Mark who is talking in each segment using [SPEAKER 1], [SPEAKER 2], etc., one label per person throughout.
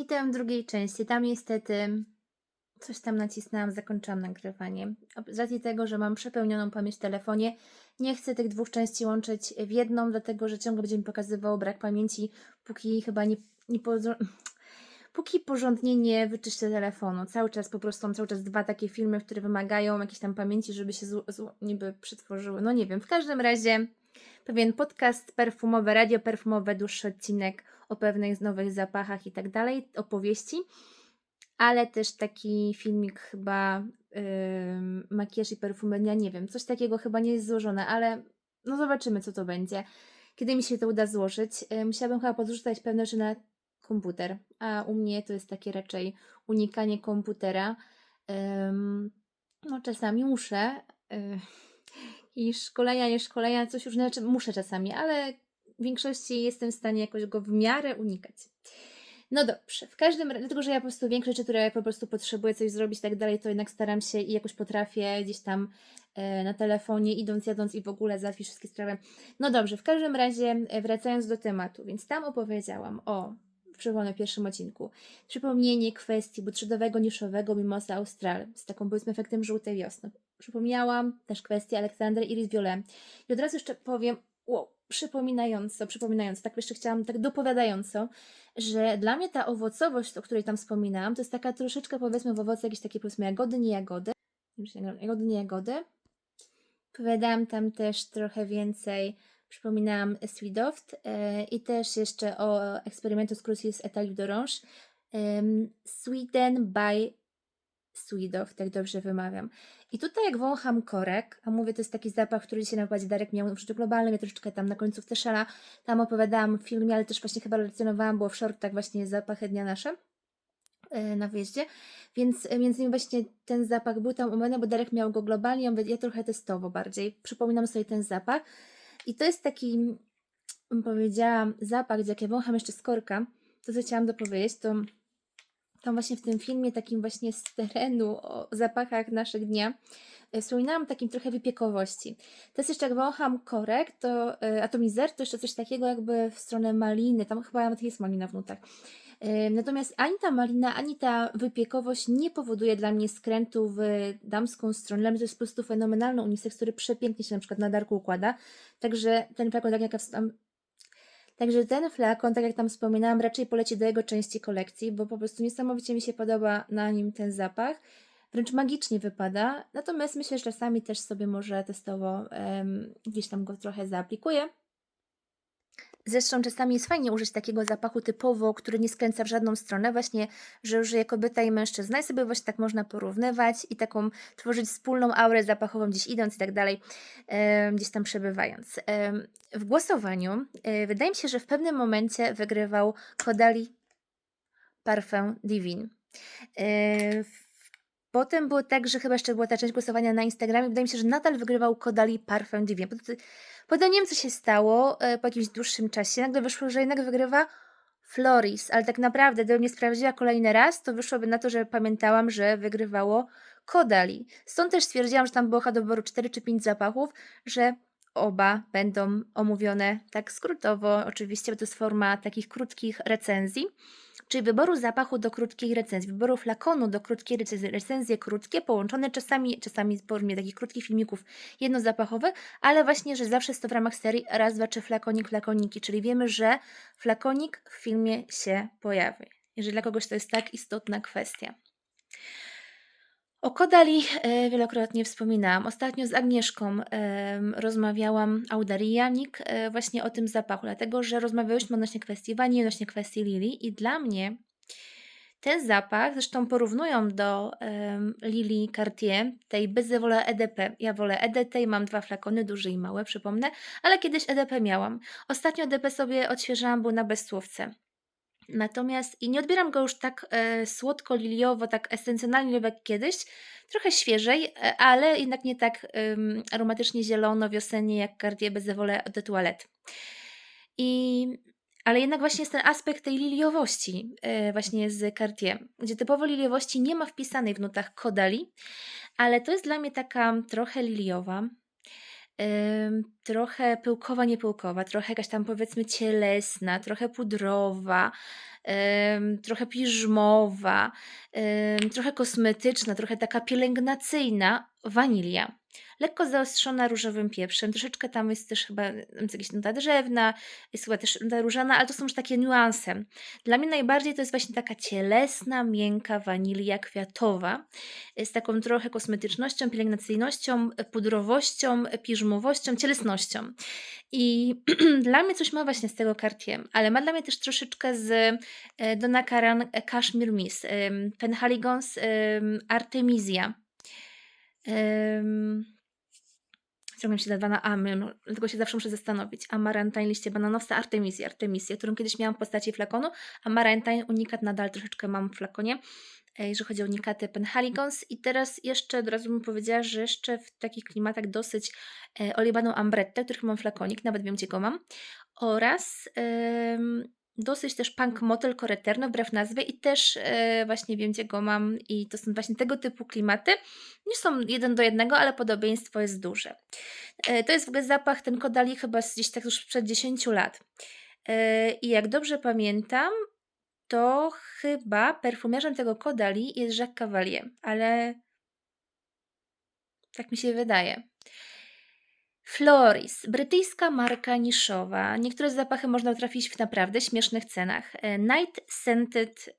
[SPEAKER 1] Witam w drugiej części. Tam niestety coś tam nacisnęłam, zakończyłam nagrywanie. Z racji tego, że mam przepełnioną pamięć w telefonie, nie chcę tych dwóch części łączyć w jedną, dlatego że ciągle będzie mi pokazywał brak pamięci, póki chyba nie, nie póki porządnie nie wyczyszczę telefonu. Cały czas po prostu mam cały czas dwa takie filmy, które wymagają jakiejś tam pamięci, żeby się niby przetworzyły. No nie wiem, w każdym razie pewien podcast perfumowe, radio perfumowe, dłuższy odcinek o pewnych nowych zapachach i tak dalej, opowieści, ale też taki filmik chyba ym, makijaż i perfumy dnia, nie wiem, coś takiego chyba nie jest złożone, ale no zobaczymy co to będzie. Kiedy mi się to uda złożyć, yy, musiałabym chyba podrzucać pewne rzeczy na komputer, a u mnie to jest takie raczej unikanie komputera. Ym, no czasami muszę. Yy, i szkolenia, nie szkolenia, coś już znaczy muszę czasami, ale w większości jestem w stanie jakoś go w miarę unikać. No dobrze, w każdym razie, dlatego że ja po prostu większość rzeczy, które po prostu potrzebuję coś zrobić i tak dalej, to jednak staram się i jakoś potrafię gdzieś tam e, na telefonie, idąc, jadąc i w ogóle załatwić wszystkie sprawy. No dobrze, w każdym razie e, wracając do tematu, więc tam opowiedziałam o, przypomnę w pierwszym odcinku, przypomnienie kwestii budżetowego, niszowego Mimosa Austral z taką powiedzmy efektem żółtej wiosny. Przypomniałam też kwestię Aleksandry Iris Violet. I od razu jeszcze powiem, wow, przypominająco, przypominająco, tak jeszcze chciałam, tak dopowiadająco, że dla mnie ta owocowość, o której tam wspominałam, to jest taka troszeczkę powiedzmy w owoce jakieś takie powiedzmy jagody, nie jagody. Jagody, nie jagody. Opowiadałam tam też trochę więcej, przypominałam Sweetoft e, i też jeszcze o Experimentus Crucis et Alive d'Orange. em, Sweden by Sweetoft, tak dobrze wymawiam. I tutaj jak wącham korek, a mówię, to jest taki zapach, który dzisiaj na wykładzie Darek miał w użyciu globalnym, ja troszeczkę tam na końcówce szala, tam opowiadałam w filmie, ale też właśnie chyba relacjonowałam, było w shortach właśnie zapachy dnia nasze e, na wyjeździe, więc e, między innymi właśnie ten zapach był tam mnie, bo Darek miał go globalnie, ja trochę testowo bardziej, przypominam sobie ten zapach. I to jest taki, bym powiedziała, zapach, gdzie jak ja wącham jeszcze z korka, to co chciałam dopowiedzieć, to tam właśnie w tym filmie takim właśnie z terenu o zapachach naszych dnia e, wspominałam takim trochę wypiekowości. Teraz jeszcze jak wącham korek, to e, atomizer to jeszcze coś takiego jakby w stronę maliny, tam chyba nawet jest malina w nutach. E, Natomiast ani ta malina, ani ta wypiekowość nie powoduje dla mnie skrętu w damską stronę. Dla mnie to jest po prostu fenomenalny unisex, który przepięknie się na przykład na darku układa. Także ten flakon, tak jak Także ten flakon, tak jak tam wspominałam, raczej poleci do jego części kolekcji, bo po prostu niesamowicie mi się podoba na nim ten zapach. Wręcz magicznie wypada. Natomiast myślę, że czasami też sobie może testowo em, gdzieś tam go trochę zaaplikuję. Zresztą czasami jest fajnie użyć takiego zapachu typowo, który nie skręca w żadną stronę, właśnie, że żyje kobieta i mężczyzna i sobie właśnie tak można porównywać i taką tworzyć wspólną aurę zapachową gdzieś idąc i tak dalej, gdzieś tam przebywając. W głosowaniu e, wydaje mi się, że w pewnym momencie wygrywał Kodali Parfum Divine. Potem było tak, że chyba jeszcze była ta część głosowania na Instagramie. Wydaje mi się, że nadal wygrywał Kodali Parfum Divine. Potem- nie wiem, co się stało e, po jakimś dłuższym czasie. Nagle wyszło, że jednak wygrywa Floris, ale tak naprawdę, gdybym nie sprawdziła kolejny raz, to wyszłoby na to, że pamiętałam, że wygrywało Kodali. Stąd też stwierdziłam, że tam było do wyboru 4 czy 5 zapachów, że oba będą omówione tak skrótowo, oczywiście, bo to jest forma takich krótkich recenzji. Czyli wyboru zapachu do krótkiej recenzji, wyboru flakonu do krótkiej recenzji, recenzje krótkie, połączone czasami, czasami w formie takich krótkich filmików jednozapachowych, ale właśnie, że zawsze jest to w ramach serii raz, dwa, trzy flakonik, flakoniki, czyli wiemy, że flakonik w filmie się pojawi. Jeżeli dla kogoś to jest tak istotna kwestia. O Kodali e, wielokrotnie wspominałam. Ostatnio z Agnieszką rozmawiałam, Audarianik, e, właśnie o tym zapachu, dlatego że rozmawiałyśmy odnośnie kwestii wanili, odnośnie kwestii lili i dla mnie ten zapach, zresztą porównują do um, Lili Cartier, tej Beze wolę EDP. Ja wolę EDT i mam dwa flakony, duży i mały, przypomnę, ale kiedyś EDP miałam. Ostatnio EDP sobie odświeżałam, był na bezsłówce. Natomiast i nie odbieram go już tak e, słodko-liliowo, tak esencjonalnie jak kiedyś, trochę świeżej, e, ale jednak nie tak em, aromatycznie zielono, wiosennie jak Cartier wolę de Toilette. I, ale jednak właśnie jest ten aspekt tej liliowości e, właśnie z Cartier, gdzie typowo liliowości nie ma wpisanej w nutach kodali, ale to jest dla mnie taka trochę liliowa, trochę pyłkowa, niepyłkowa, trochę jakaś tam powiedzmy cielesna, trochę pudrowa, trochę piżmowa, trochę kosmetyczna, trochę taka pielęgnacyjna wanilia. Lekko zaostrzona różowym pieprzem, troszeczkę tam jest też chyba jakaś nuta drzewna, jest chyba też nuta różana, ale to są już takie niuanse. Dla mnie najbardziej to jest właśnie taka cielesna, miękka wanilia kwiatowa, y, z taką trochę kosmetycznością, pielęgnacyjnością, pudrowością, piżmowością, cielesnością. I dla mnie coś ma właśnie z tego Cartier, ale ma dla mnie też troszeczkę z e, Donna Karan e, Cashmere Mist, em, Penhaligons em, Artemisia. Em, ciągle mi się te dwa na amy, no, dlatego się zawsze muszę zastanowić. Amarantaine, liście bananowca, Artemisia, Artemisia, którą kiedyś miałam w postaci flakonu. Amarantaine, unikat nadal troszeczkę mam w flakonie, e, jeżeli chodzi o unikaty Penhaligons. I teraz jeszcze od razu bym powiedziała, że jeszcze w takich klimatach dosyć e, olibaną ambrettę, których mam flakonik, nawet wiem gdzie go mam. Oraz em, dosyć też punk motel Coreterno, wbrew nazwie i też e, właśnie wiem gdzie go mam i to są właśnie tego typu klimaty. Nie są jeden do jednego, ale podobieństwo jest duże. E, to jest w ogóle zapach, ten Kodali chyba gdzieś tak już przed 10 lat. E, I jak dobrze pamiętam, to chyba perfumiarzem tego Kodali jest Jacques Cavalier, ale tak mi się wydaje. Floris, brytyjska marka niszowa. Niektóre zapachy można trafić w naprawdę śmiesznych cenach. E, Night Scented,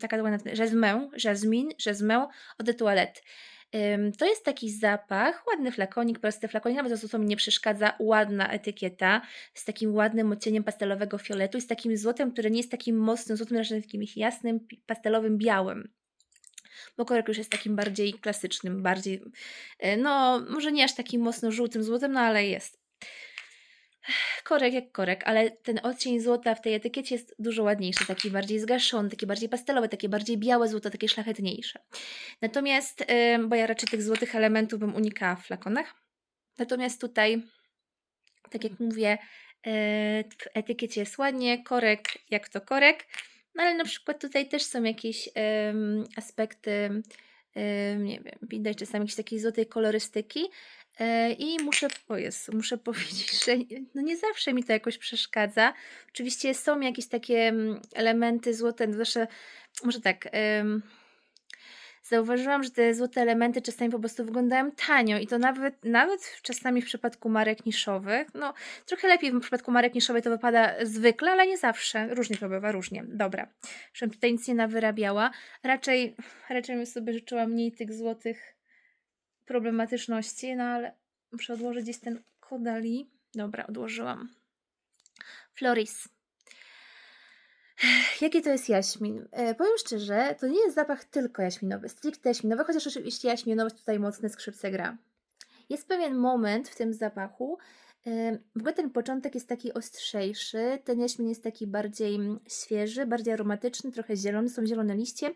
[SPEAKER 1] taka ładna, jasmin, jasmin, jasmin od de To jest taki zapach, ładny flakonik, prosty flakonik, nawet co mi nie przeszkadza, ładna etykieta z takim ładnym odcieniem pastelowego fioletu i z takim złotem, które nie jest takim mocnym złotem, raczej takim jasnym, pastelowym, białym. Bo korek już jest takim bardziej klasycznym, bardziej, e, no może nie aż takim mocno żółtym złotem, no ale jest. Korek jak korek, ale ten odcień złota w tej etykiecie jest dużo ładniejszy, taki bardziej zgaszony, taki bardziej pastelowy, takie bardziej białe złoto, takie szlachetniejsze. Natomiast, bo ja raczej tych złotych elementów bym unikała w flakonach. Natomiast tutaj, tak jak mówię, yy, w etykiecie jest ładnie, korek jak to korek, no ale na przykład tutaj też są jakieś ym, aspekty, ym, nie wiem, widać czasami jakieś takiej złotej kolorystyki, E, I muszę, o muszę powiedzieć, że no nie zawsze mi to jakoś przeszkadza. Oczywiście są jakieś takie mm, elementy złote, no zawsze, może tak, em, zauważyłam, że te złote elementy czasami po prostu wyglądają tanio i to nawet, nawet czasami w przypadku marek niszowych, no trochę lepiej w przypadku marek niszowych to wypada zwykle, ale nie zawsze, różnie to bywa, różnie. Dobra, żebym tutaj nic nie nawyrabiała. Raczej, raczej bym sobie życzyła mniej tych złotych problematyczności, no ale muszę odłożyć gdzieś ten kodali. Dobra, odłożyłam. Floris. Jaki to jest jaśmin? E, powiem szczerze, to nie jest zapach tylko jaśminowy, stricte jaśminowy, chociaż oczywiście jaśminowość tutaj mocne skrzypce gra. Jest pewien moment w tym zapachu, e, w ogóle ten początek jest taki ostrzejszy, ten jaśmin jest taki bardziej mm, świeży, bardziej aromatyczny, trochę zielony, są zielone liście.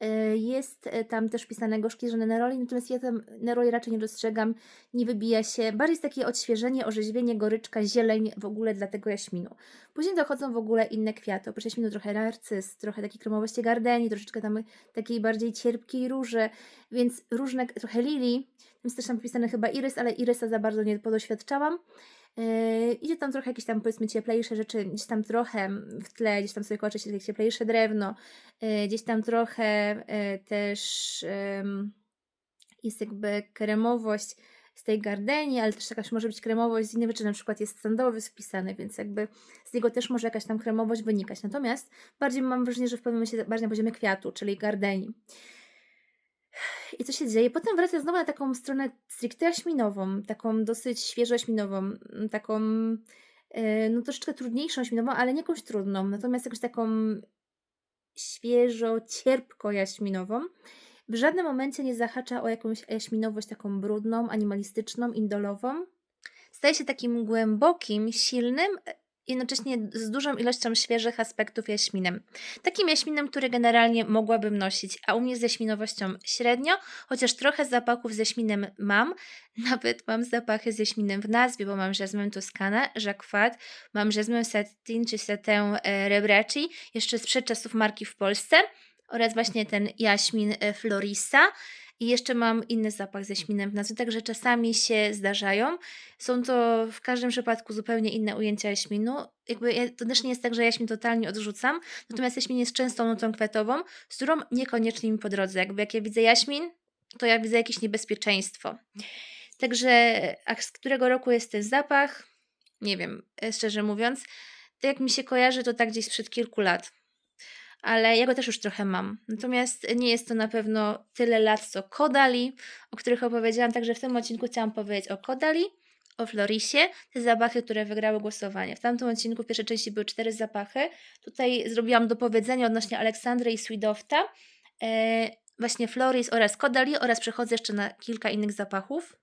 [SPEAKER 1] E, Jest e, tam też wpisane gorzkie żony neroli, natomiast ja tam neroli raczej nie dostrzegam, nie wybija się. Bardziej jest takie odświeżenie, orzeźwienie, goryczka, zieleń w ogóle dla tego jaśminu. Później dochodzą w ogóle inne kwiaty. Oprócz jaśminu trochę narcyz, trochę takiej kremowości gardeni, troszeczkę tam takiej bardziej cierpkiej róży, więc różne, trochę lilii. Tam jest też tam wpisane chyba irys, ale irysa za bardzo nie podoświadczałam. Yy, idzie tam trochę jakieś tam powiedzmy cieplejsze rzeczy, gdzieś tam trochę w tle, gdzieś tam sobie kołacze się jakieś cieplejsze drewno, yy, gdzieś tam trochę yy, też jest jakby kremowość z tej gardeni, ale też jakaś może być kremowość z innych rzeczy, na przykład jest sandalwood wpisany, więc jakby z niego też może jakaś tam kremowość wynikać. Natomiast bardziej mam wrażenie, że w pewnym momencie bardziej na poziomie kwiatu, czyli gardeni. I co się dzieje? Potem wraca znowu na taką stronę stricte jaśminową, taką dosyć świeżo jaśminową, mm, taką e, no troszeczkę trudniejszą jaśminową, ale nie jakąś trudną, natomiast jakąś taką świeżo, cierpko jaśminową. W żadnym momencie nie zahacza o jakąś jaśminowość taką brudną, animalistyczną, indolową. Staje się takim głębokim, silnym, e, jednocześnie z dużą ilością świeżych aspektów jaśminem. Takim jaśminem, który generalnie mogłabym nosić, a u mnie z jaśminowością średnio, chociaż trochę zapachów z jaśminem mam. Nawet mam zapachy z jaśminem w nazwie, bo mam Jasmine Toscana, Jacquard, mam Jasmine Satin czy Satin e, Rebraci, jeszcze sprzed czasów marki w Polsce oraz właśnie ten jaśmin e, Florisa. I jeszcze mam inny zapach z jaśminem w nazwie, także czasami się zdarzają. Są to w każdym przypadku zupełnie inne ujęcia jaśminu. Jakby ja, to też nie jest tak, że jaśmin totalnie odrzucam, natomiast jaśmin jest częstą nutą kwiatową, z którą niekoniecznie mi po drodze. Jakby jak ja widzę jaśmin, to ja widzę jakieś niebezpieczeństwo. Także a z którego roku jest ten zapach? Nie wiem, e, szczerze mówiąc. To jak mi się kojarzy, to tak gdzieś sprzed kilku lat. Ale ja go też już trochę mam. Natomiast nie jest to na pewno tyle lat co Kodali, o których opowiedziałam. Także w tym odcinku chciałam powiedzieć o Kodali, o Florisie, te zapachy, które wygrały głosowanie. W tamtym odcinku w pierwszej części były cztery zapachy. Tutaj zrobiłam dopowiedzenie odnośnie Aleksandry i Swidofta. E, właśnie Floris oraz Kodali oraz przechodzę jeszcze na kilka innych zapachów.